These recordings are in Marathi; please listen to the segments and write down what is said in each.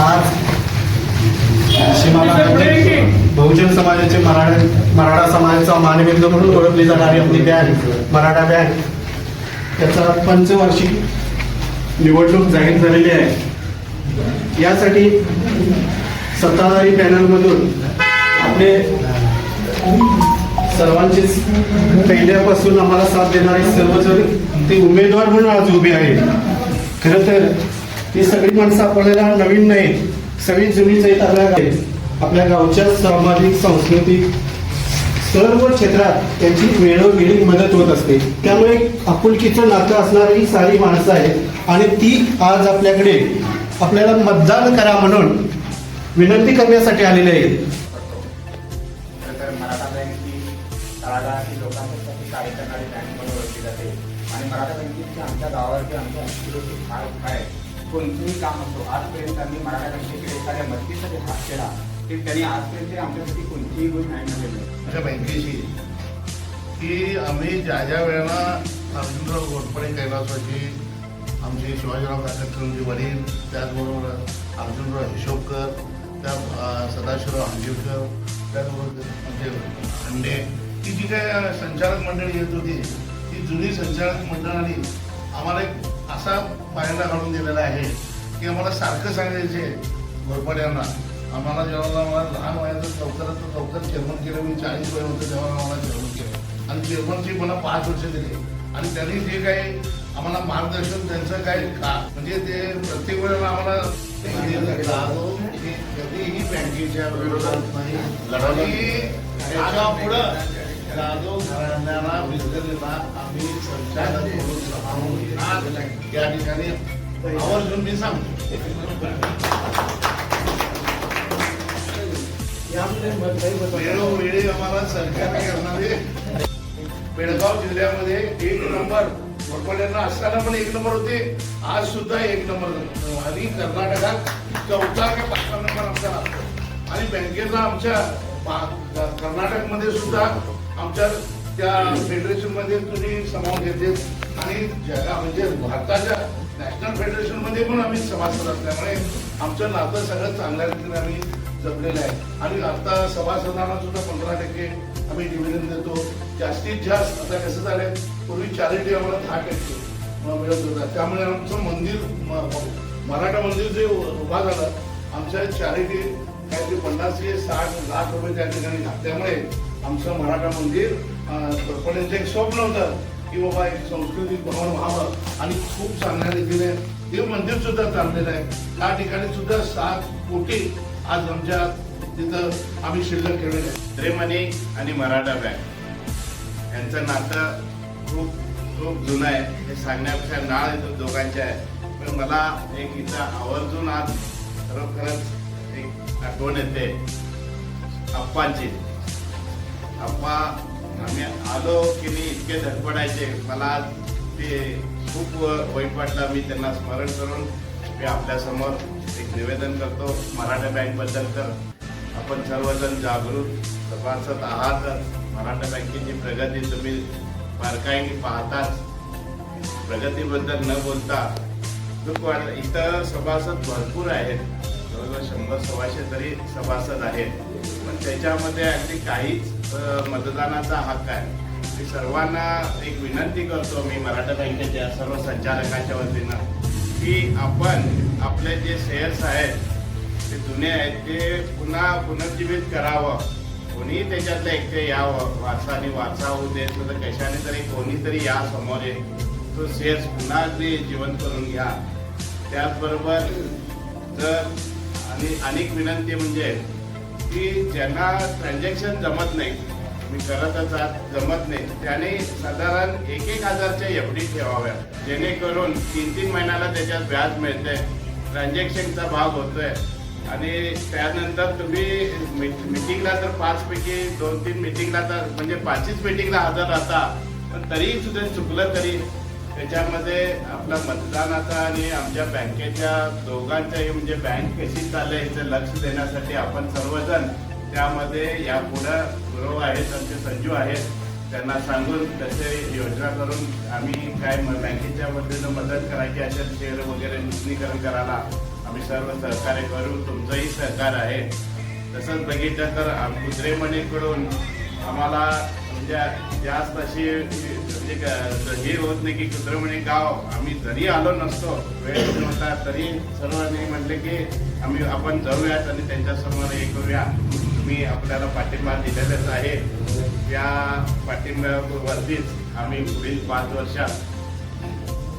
आज बहुजन समाजाचे मराठा मराठा समाजाचा मानबिंदू म्हणून ओळखली जाणारी आपली बँक मराठा बँक. त्याचा पंचवार्षिक निवडणूक जाहीर झालेली आहे. यासाठी सत्ताधारी पॅनलमधून आपले सर्वांचेच पहिल्यापासून आम्हाला साथ देणारे सर्वजण ते उमेदवार म्हणून आज उभे आहेत. खरं तर ती सगळी माणसं आपल्याला नवीन नाहीत सगळी जुनीच आहेत. आपल्या आपल्या गावच्या सामाजिक सांस्कृतिक सर्व क्षेत्रात त्यांची वेळोवेळी मदत होत असते. त्यामुळे आपुलकीचं नातं असणारी ही सारी माणसं आहेत. आणि ती आज आपल्याकडे आपल्याला मतदान करा म्हणून विनंती करण्यासाठी आलेली आहेत मराठा बँक ही लोकांसाठी कार्य करणारी बँक म्हणून ओळखली जाते. आणि मराठा बँकेची आमच्या गावावरती आमच्या फार उपाय आहे. कोणतंही काम असो आजपर्यंत आम्ही मराठा बँकेकडे एखाद्या मदतीसाठी हात केला ते त्यांनी आजपर्यंत आमच्यासाठी कोणतीही गोष्ट नाही मिळाली अशा बँकेशी की आम्ही ज्या ज्या वेळेला अर्जुनराव घोटपडे कैलासवाची आमचे शिवाजीराव काकडकरांचे वडील त्याचबरोबर अर्जुनराव हिशोबकर त्या सदाशिवराव हांजीरकर त्याचबरोबर आमचे खंडे ही जी काय संचालक मंडळी येत होती ती जुनी संचालक मंडळाने आम्हाला एक असा पायांना घालून दिलेला आहे की आम्हाला सारखं सांगायचे घोरपड्यांना आम्हाला जेव्हा मला लहान वयाचं लवकरात लवकर चेअरमन केलं मी चाळीस वय होतं तेव्हा आम्हाला चेअरमन केलं. आणि चेअरमनची मला पाच वर्ष दिली. आणि त्यांनी जे काही आम्हाला मार्गदर्शन त्यांचं काही का म्हणजे ते प्रत्येक वेळेला आम्हाला कधीही बँकेच्या विरोधात नाही. पुढं जाधव घराण्याला विसरलेला आम्ही संचालक म्हणून राहून आज या ठिकाणी आवर्जून मी सांगतो. वेळोवेळी आम्हाला सरकार करणारे बेळगाव जिल्ह्यामध्ये एक नंबर वडपड्यांना असताना पण एक नंबर होते. आज सुद्धा एक नंबर आणि कर्नाटकात चौथा का पाचवा नंबर आमचा लागतो आणि बँकेचा आमच्या कर्नाटकमध्ये सुद्धा आमच्या त्या फेडरेशनमध्ये तुम्ही समाव घेते आणि जगा म्हणजे भारताच्या नॅशनल फेडरेशनमध्ये पण आम्ही सभासद असल्यामुळे आमचं नातं सगळं चांगल्या रीतीने आम्ही जपलेलं आहे. आणि आता सभासदांना सुद्धा पंधरा टक्के आम्ही डिव्हिडंड देतो. जास्तीत जास्त आता कसं झालंय पूर्वी चॅरिटी आम्हाला दहा टक्के मिळत होता. त्यामुळे आमचं मंदिर मराठा मंदिर जे उभा झालं आमच्या चॅरिटी काहीतरी पन्नास ते साठ लाख रुपये त्या ठिकाणी घातल्यामुळे आमचं मराठा मंदिर पण एक स्वप्न होतं की बाबा एक सांस्कृतिक भवन व्हावं आणि खूप चांगल्या रीतीने ते मंदिर सुद्धा चाललेलं आहे. त्या ठिकाणी सुद्धा सात कोटी आज आमच्या तिथं आम्ही शिल्लक ठेवलेले आहे. त्रिमणी आणि मराठा बँक. यांचं नातं खूप खूप जुनं आहे. हे सांगण्यापेक्षा नाळ येतो दोघांच्या आहे. पण मला एक इथं आवर्जून आज खरोखरच एक आठवण येते. अप्पांची अप्पा आम्ही आलो की मी इतके धडपडायचे. मला ते खूप वाईट वाटलं. मी त्यांना स्मरण करून मी आपल्यासमोर एक निवेदन करतो. मराठा बँकबद्दल तर आपण सर्वजण जागृत सभासद आहात. मराठा बँकेची प्रगती तुम्ही बारकाईने पाहताच प्रगतीबद्दल न बोलता दुःख वाटलं इथं सभासद भरपूर आहेत. जवळजवळ शंभर सव्वाशे तरी सभासद आहेत. पण त्याच्यामध्ये अगदी काहीच मतदानाचा हक्क आहे. मी सर्वांना एक विनंती करतो मी मराठा बँकेच्या सर्व संचालकांच्या वतीनं की आपण आपले जे शेअर्स आहेत ते जुने आहेत ते पुन्हा पुनर्जीवित करावं. कोणीही त्याच्यातलं एकटे यावं वारसाने वारसा होऊ दे तर कशाने तरी कोणीतरी या समोर ये. तो शेअर्स पुन्हा अगदी जीवन करून घ्या. त्याचबरोबर जर आणि अनेक विनंती म्हणजे की ज्यांना ट्रान्झॅक्शन जमत नाही मी करतच आहात जमत नाही. त्याने साधारण एक एक हजारच्या एफ डी ठेवाव्या जेणेकरून तीन तीन महिन्याला त्याच्यात व्याज मिळते ट्रान्झॅक्शनचा भाग होतोय. आणि त्यानंतर तुम्ही मिटिंगला तर पाच पैकी दोन तीन मिटिंगला तर म्हणजे पाचच मिटिंगला हजर राहता. पण तरीही सुद्धा चुकलं तरी त्याच्यामध्ये आपला मतदानाचा आणि आमच्या बँकेच्या दोघांच्याही म्हणजे बँक कशी चालले याचं लक्ष देण्यासाठी आपण सर्वजण त्यामध्ये यापुढं गुरव आहेत आमचे सचिव आहेत त्यांना सांगून तसे योजना करून आम्ही काय म- बँकेच्या वतीनं मदत करायची असेल शेअर वगैरे नूतनीकरण करायला आम्ही सर्व सहकार्य करू तुमचंही सहकार आहे. तसंच बघितलं तर कुत्रेमणीकडून आम्हाला म्हणजे जास्त अशी म्हणजे हे होत नाही की कुत्रेमणी गाव आम्ही जरी आलो नसतो वेळ नव्हता तरी सर्वांनी म्हटले की आम्ही आपण जाऊयात आणि त्यांच्यासमोर हे करूया. तुम्ही आपल्याला पाठिंबा दिलेलाच आहे. त्या पाठिंब्यावरतीच आम्ही पुढील पाच वर्षात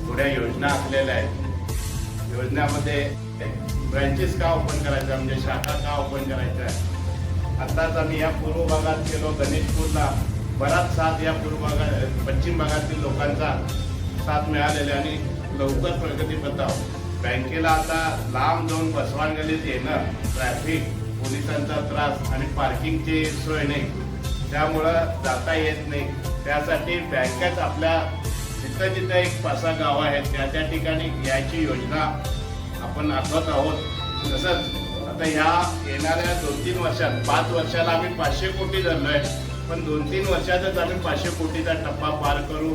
थोड्या योजना आखलेल्या आहेत. योजनामध्ये ब्रँचेस का ओपन करायचं म्हणजे शाखा का ओपन करायच्या? आत्ताच आम्ही या पूर्व भागात गेलो गणेशपूरला. बराच साथ या पूर्व भागात पश्चिम भागातील लोकांचा साथ मिळालेला आणि लवकर प्रगती पथाव बँकेला आता लांब जाऊन बसवान गलीत येणं ट्रॅफिक पोलिसांचा त्रास आणि पार्किंगची सोय नाही. त्यामुळं जाता येत नाही. त्यासाठी बँकेत आपल्या जिथं जिथं एक पाच सहा गावं आहेत त्या त्या ठिकाणी याची योजना आपण आखत आहोत. तसंच आता ह्या येणाऱ्या दोन तीन वर्षात पाच वर्षाला आम्ही पाचशे कोटी धरलोय पण दोन तीन वर्षातच आम्ही पाचशे कोटीचा टप्पा पार करू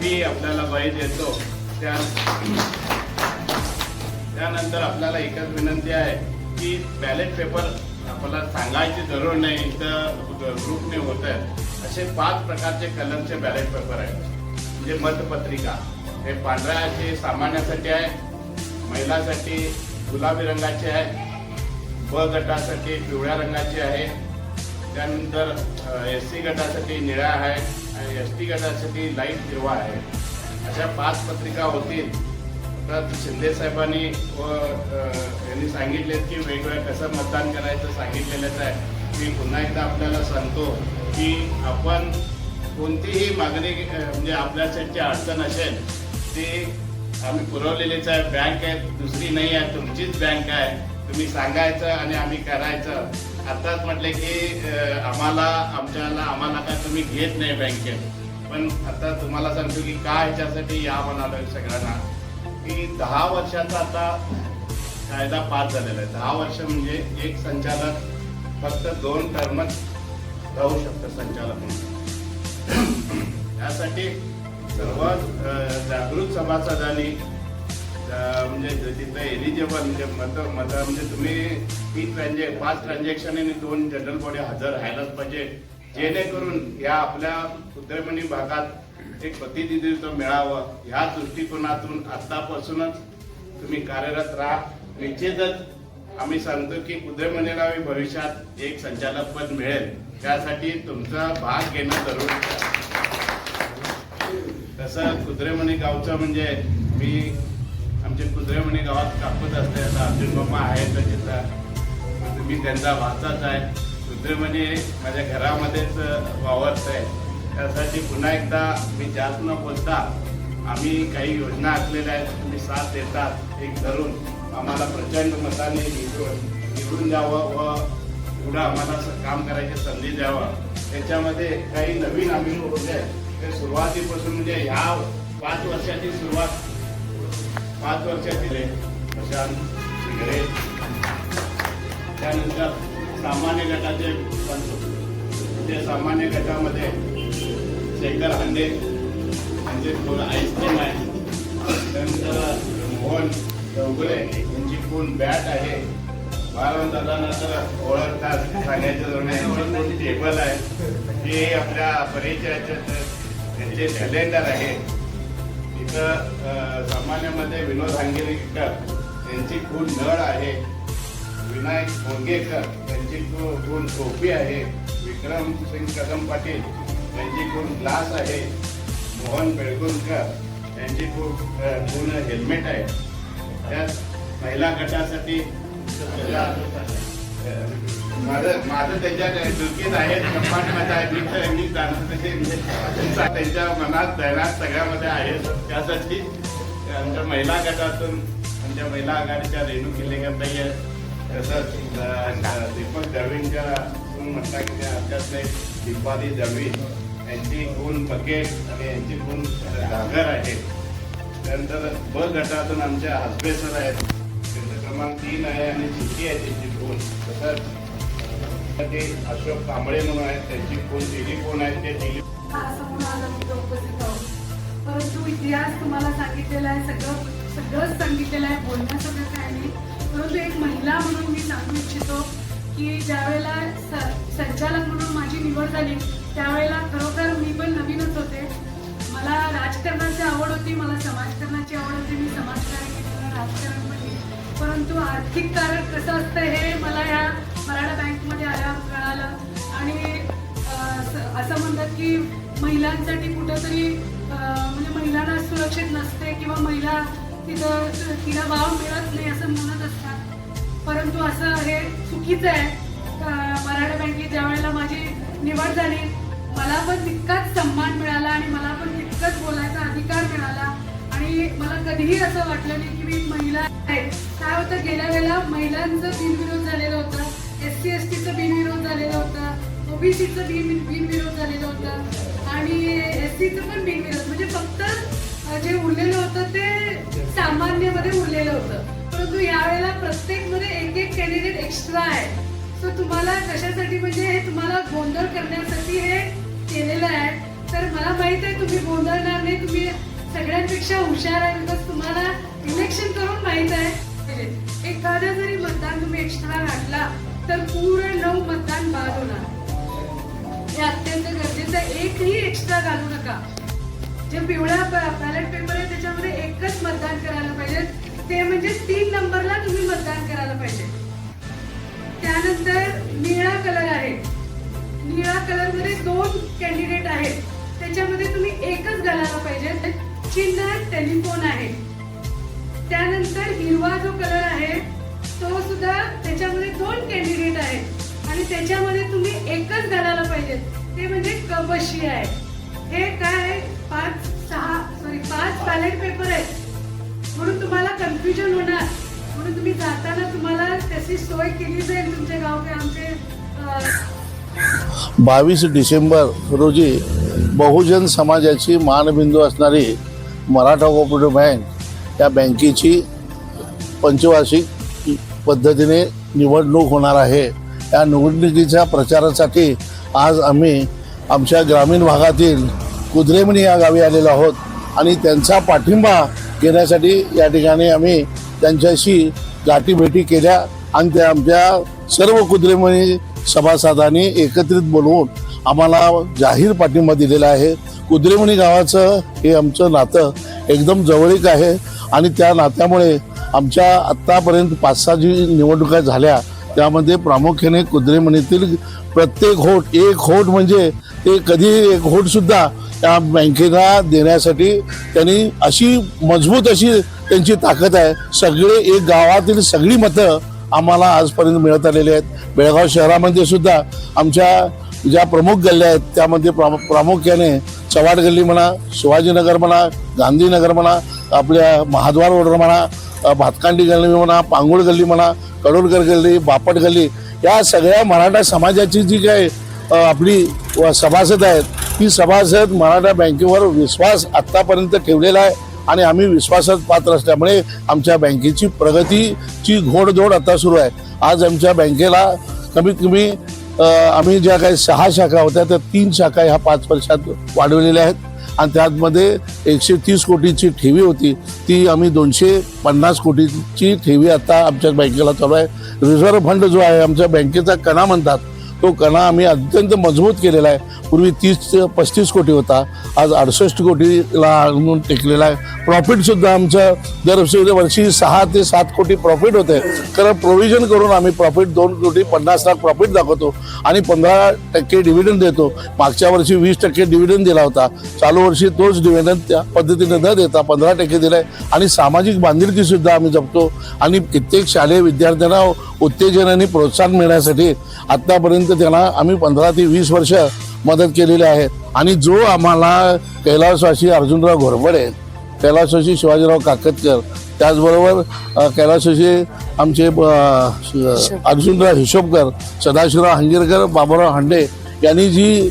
मी आपल्याला बाई देतो. त्या त्यानंतर आपल्याला एकच विनंती आहे की बॅलेट पेपर आपल्याला सांगायची जरूर नाही. इथं ग्रुपने होत आहेत. असे पाच प्रकारचे कलमचे बॅलेट पेपर आहेत. म्हणजे मतपत्रिका. हे पांढऱ्याचे सामान्यासाठी आहे. महिलासाठी गुलाबी रंगाचे आहे. ब गटासाठी पिवळ्या रंगाची आहे. त्यानंतर एस सी गटासाठी निळ्या आहे. आणि एस टी गटासाठी लाइट हिरवा आहे. अशा पाच पत्रिका होतील. तर शिंदे साहेबांनी व यांनी सांगितले की वेगवेगळं कसं मतदान करायचं सांगितलेलंच आहे. मी पुन्हा एकदा आपल्याला सांगतो की आपण कोणतीही मागणी म्हणजे आपल्यासाठी अडचण असेल ती आम्ही पुरवलेलीच आहे. बँक आहे दुसरी नाही आहे तुमचीच बँक आहे. तुम्ही सांगायचं आणि आम्ही करायचं. आत्ताच म्हटले की आम्हाला आमच्याला आम्हाला काय तुम्ही घेत नाही बँकेत. पण आता तुम्हाला सांगतो की का ह्याच्यासाठी या म्हणालो सगळ्यांना की दहा वर्षाचा आता कायदा पास झालेला आहे. दहा वर्ष म्हणजे एक संचालक फक्त दोन टर्मच राहू शकतं संचालक म्हणून. त्यासाठी सर्व जागृत सभासदांनी म्हणजे ज- तिथं एलिजिबल म्हणजे मत मत म्हणजे तुम्ही तीन ट्रान्झे पाच ट्रान्झॅक्शन आणि दोन जनरल बॉडी हजर राहायलाच पाहिजे. जेणेकरून या आपल्या उद्यमनी भागात एक प्रतिनिधित्व मिळावं ह्या दृष्टिकोनातून आतापासूनच तुम्ही कार्यरत राहा. निश्चितच आम्ही सांगतो की कुद्रेमणीला भविष्यात एक संचालक पद मिळेल. त्यासाठी तुमचा भाग घेणं जरुरी तसं कुद्रेमणी गावचं म्हणजे मी आमच्या कुद्रेमणी गावात कापत असते. आता अर्जुन मामा आहे तर मी तुम्ही त्यांचा वाचाच आहे. कुद्रेमणी माझ्या घरामध्येच वावरत आहे त्यासाठी पुन्हा एकदा मी जास्त न बोलता आम्ही काही योजना आखलेल्या आहेत तुम्ही साथ देतात एक धरून आम्हाला प्रचंड मताने निवडून निवडून द्यावं व पुढं आम्हाला काम करायची संधी द्यावं. त्याच्यामध्ये काही नवीन आम्ही आहेत ते सुरुवातीपासून म्हणजे ह्या पाच वर्षाची सुरुवात पाच वर्षाची आहे प्रशांत शिंगरे. त्यानंतर सामान्य गटाचे पंच ते सामान्य गटामध्ये शेखर हांडे यांचे दोन आईस्क्रीम आहे त्यानंतर मोहन चौगुले यांची खून बॅट आहे. बाळवंत दादांना तर ओळखतात. सांगायचं जरूर टेबल आहे. हे आपल्या परिचयाचे त्यांचे कॅलेंडर आहे. इथं सामान्यामध्ये विनोद हांगेकर त्यांची खून नळ आहे. विनायक मोंगेकर त्यांची खून टोपी आहे. विक्रम सिंग कदम पाटील त्यांची कोण ग्लास आहे. मोहन बेळगुणकर त्यांची पूर्ण हेल्मेट आहे. त्यात महिला गटासाठी माझं माझं त्याच्या डुकीत आहे कंपार्टमध्ये आहे मी तर मी तसे त्यांच्या मनात दैनात सगळ्यामध्ये आहे. त्यासाठी आमच्या महिला गटातून आमच्या महिला आघाडीच्या रेणू किल्लेकर नाही आहेत. तसंच दीपक दळवींच्या कोण की आमच्यातले दीपाली दळवी. यांची कोण बकेट आणि यांची गुण घागर आहे. त्यानंतर ब गटातून आमच्या हसबे सर आहेत. त्यांचा क्रमांक तीन आहे आणि चिठी आहे त्यांची गुण. तसंच ते अशोक कांबळे म्हणून आहेत. त्यांची कोण दिली कोण आहेत ते दिली परंतु इतिहास तुम्हाला सांगितलेला आहे सगळं सगळंच सांगितलेलं आहे बोलण्यासारखं काय नाही. परंतु एक महिला म्हणून मी सांगू इच्छितो की ज्यावेळेला स- संचालक म्हणून माझी निवड झाली त्यावेळेला खरोखर मी पण नवीनच होते. मला राजकारणाची आवड होती मला समाजकारणाची आवड होती. मी समाजकारण केलेलं राजकारण पण परंतु आर्थिक कारण कसं असतं हे मला या मराठा बँकमध्ये आल्यावर कळालं. आणि असं म्हणतात की महिलांसाठी कुठंतरी म्हणजे महिलांना सुरक्षित नसते किंवा महिला तिथं तिला वाव मिळत नाही असं म्हणत असतात. परंतु असं हे चुकीचं आहे. मराठा बँकेत ज्या वेळेला माझी निवड झाली मला पण तितकाच सन्मान मिळाला आणि मला पण तितकंच बोलायचा अधिकार मिळाला. आणि मला कधीही असं वाटलं नाही की मी महिला आहे. काय होतं गेल्या वेळेला महिलांचं बिनविरोध झालेलं होतं. एस सी एस टीचं बिनविरोध झालेलं होतं. ओबीसीचं बिन बिनविरोध झालेलं होतं. आणि एस सीचं पण बिनविरोध. म्हणजे फक्त जे उरलेलं होतं ते सामान्यमध्ये उरलेलं होतं. परंतु यावेळेला प्रत्येकमध्ये एक एक कॅन्डिडेट एक्स्ट्रा आहे. सो तुम्हाला कशासाठी म्हणजे हे तुम्हाला गोंधळ करण्यासाठी हे केलेलं आहे. तर मला माहीत आहे तुम्ही गोंधळणार नाही. तुम्ही सगळ्यांपेक्षा हुशार आहे बिकॉज तुम्हाला इलेक्शन करून माहीत आहे. म्हणजे एखादा जरी मतदान तुम्ही एक्स्ट्रा घातला तर पूर्ण नऊ मतदान बाद होणार. हे अत्यंत गरजेचं एकही एक्स्ट्रा घालू नका. जे पिवळा बॅलेट पेपर आहे त्याच्यामध्ये एकच मतदान करायला पाहिजे. ते म्हणजे तीन नंबरला तुम्ही मतदान करायला पाहिजे. त्यानंतर निळा कलर आहे. निळा कलरमध्ये दोन कॅन्डिडेट आहेत. त्याच्यामध्ये तुम्ही एकच घालायला पाहिजे. चिन्ह टेलिफोन आहे. त्यानंतर हिरवा जो कलर आहे तो सुद्धा त्याच्यामध्ये दोन कॅन्डिडेट आहेत. आणि त्याच्यामध्ये तुम्ही एकच घालायला पाहिजे. ते म्हणजे कबशी आहे. हे काय आहे? पाच सहा सॉरी पाच बॅलेट पेपर आहेत. म्हणून तुम्हाला कन्फ्युजन होणार. म्हणून तुम्ही जाताना तुम्हाला त्याची सोय केली जाईल. तुमच्या गाव आमचे बावीस डिसेंबर रोजी बहुजन समाजाची मानबिंदू असणारी मराठा कोऑपरेटिव्ह बँक या बँकेची पंचवार्षिक पद्धतीने निवडणूक होणार आहे. या निवडणुकीच्या प्रचारासाठी आज आम्ही आमच्या ग्रामीण भागातील कुद्रेमणी या गावी आलेलो आहोत आणि त्यांचा पाठिंबा घेण्यासाठी या ठिकाणी आम्ही त्यांच्याशी गाठीभेटी केल्या आणि त्या आमच्या सर्व कुद्रेमणी सभासदांनी एकत्रित बोलवून आम्हाला जाहीर पाठिंबा दिलेला आहे. कुद्रेमणी गावाचं हे आमचं नातं एकदम जवळीक आहे आणि त्या नात्यामुळे आमच्या आत्तापर्यंत पाच सहा जी निवडणुका झाल्या त्यामध्ये प्रामुख्याने कुद्रेमणीतील प्रत्येक होट एक होट म्हणजे ते कधी एक होटसुद्धा त्या बँकेला देण्यासाठी त्यांनी अशी मजबूत अशी त्यांची ताकद आहे. सगळे एक गावातील सगळी मतं आम्हाला आजपर्यंत मिळत आलेले आहेत. बेळगाव शहरामध्ये सुद्धा आमच्या ज्या प्रमुख गल्ल्या आहेत त्यामध्ये प्रामु प्रामुख्याने चव्हाड गल्ली म्हणा शिवाजीनगर म्हणा गांधीनगर म्हणा आपल्या महाद्वार रोड म्हणा भातकांडी गल्ली म्हणा पांगुळ गल्ली म्हणा कडोलकर गल्ली बापट गल्ली या सगळ्या मराठा समाजाची जी काही आपली सभासद आहेत ती सभासद मराठा बँकेवर विश्वास आत्तापर्यंत ठेवलेला आहे. आणि आम्ही विश्वासात पात्र असल्यामुळे आमच्या बँकेची प्रगतीची घोडदौड आता सुरू आहे. आज आमच्या बँकेला कमीत कमी आम्ही ज्या काही सहा शाखा होत्या त्या तीन शाखा ह्या पाच वर्षात वाढवलेल्या आहेत. आणि त्यामध्ये एकशे तीस कोटीची ठेवी होती ती आम्ही दोनशे पन्नास कोटीची ठेवी आता आमच्या बँकेला चालू आहे. रिझर्व्ह फंड जो आहे आमच्या बँकेचा कणा म्हणतात तो कणा आम्ही अत्यंत मजबूत केलेला आहे. पूर्वी तीस ते पस्तीस कोटी होता. आज अडुसष्ट कोटीला आणून टेकलेला आहे. प्रॉफिटसुद्धा आमचं दर वर्षी सहा ते सात कोटी प्रॉफिट होते. कारण प्रोव्हिजन करून आम्ही प्रॉफिट दोन कोटी पन्नास लाख प्रॉफिट दाखवतो आणि पंधरा टक्के डिव्हिडंड देतो. मागच्या वर्षी वीस टक्के डिव्हिडंड दिला होता. चालू वर्षी तोच डिव्हिडंड त्या पद्धतीने न देता पंधरा टक्के दिला आहे आणि सामाजिक बांधिलकीसुद्धा आम्ही जपतो. आणि कित्येक शालेय विद्यार्थ्यांना उत्तेजन आणि प्रोत्साहन मिळण्यासाठी आतापर्यंत त्यांना आम्ही पंधरा ते वीस वर्ष मदत केलेली आहे. आणि जो आम्हाला कैलासवासी अर्जुनराव घोरपडे कैलासवासी शिवाजीराव काकतकर त्याचबरोबर कैलासवासी आमचे अर्जुनराव हिशोबकर सदाशिवराव हंगेरकर बाबूराव हांडे यांनी जी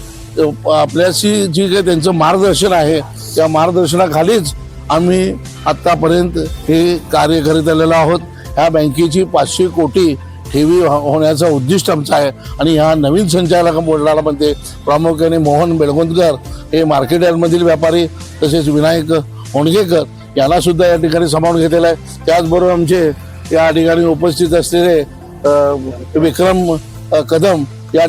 आपल्याशी जी काही त्यांचं मार्गदर्शन आहे त्या मार्गदर्शनाखालीच आम्ही आत्तापर्यंत हे कार्य करीत आलेलो आहोत. ह्या बँकेची पाचशे कोटी ठेवी हो-, होण्याचं होण्याचा उद्दिष्ट आमचं आहे. आणि ह्या नवीन संचालक मंडळाला म्हणते प्रामुख्याने मोहन बेळगोंदकर हे मार्केट यार्डमधील व्यापारी तसेच विनायक होणगेकर याला सुद्धा या ठिकाणी सामावून घेतलेलं आहे. त्याचबरोबर आमचे या ठिकाणी उपस्थित असलेले विक्रम कदम या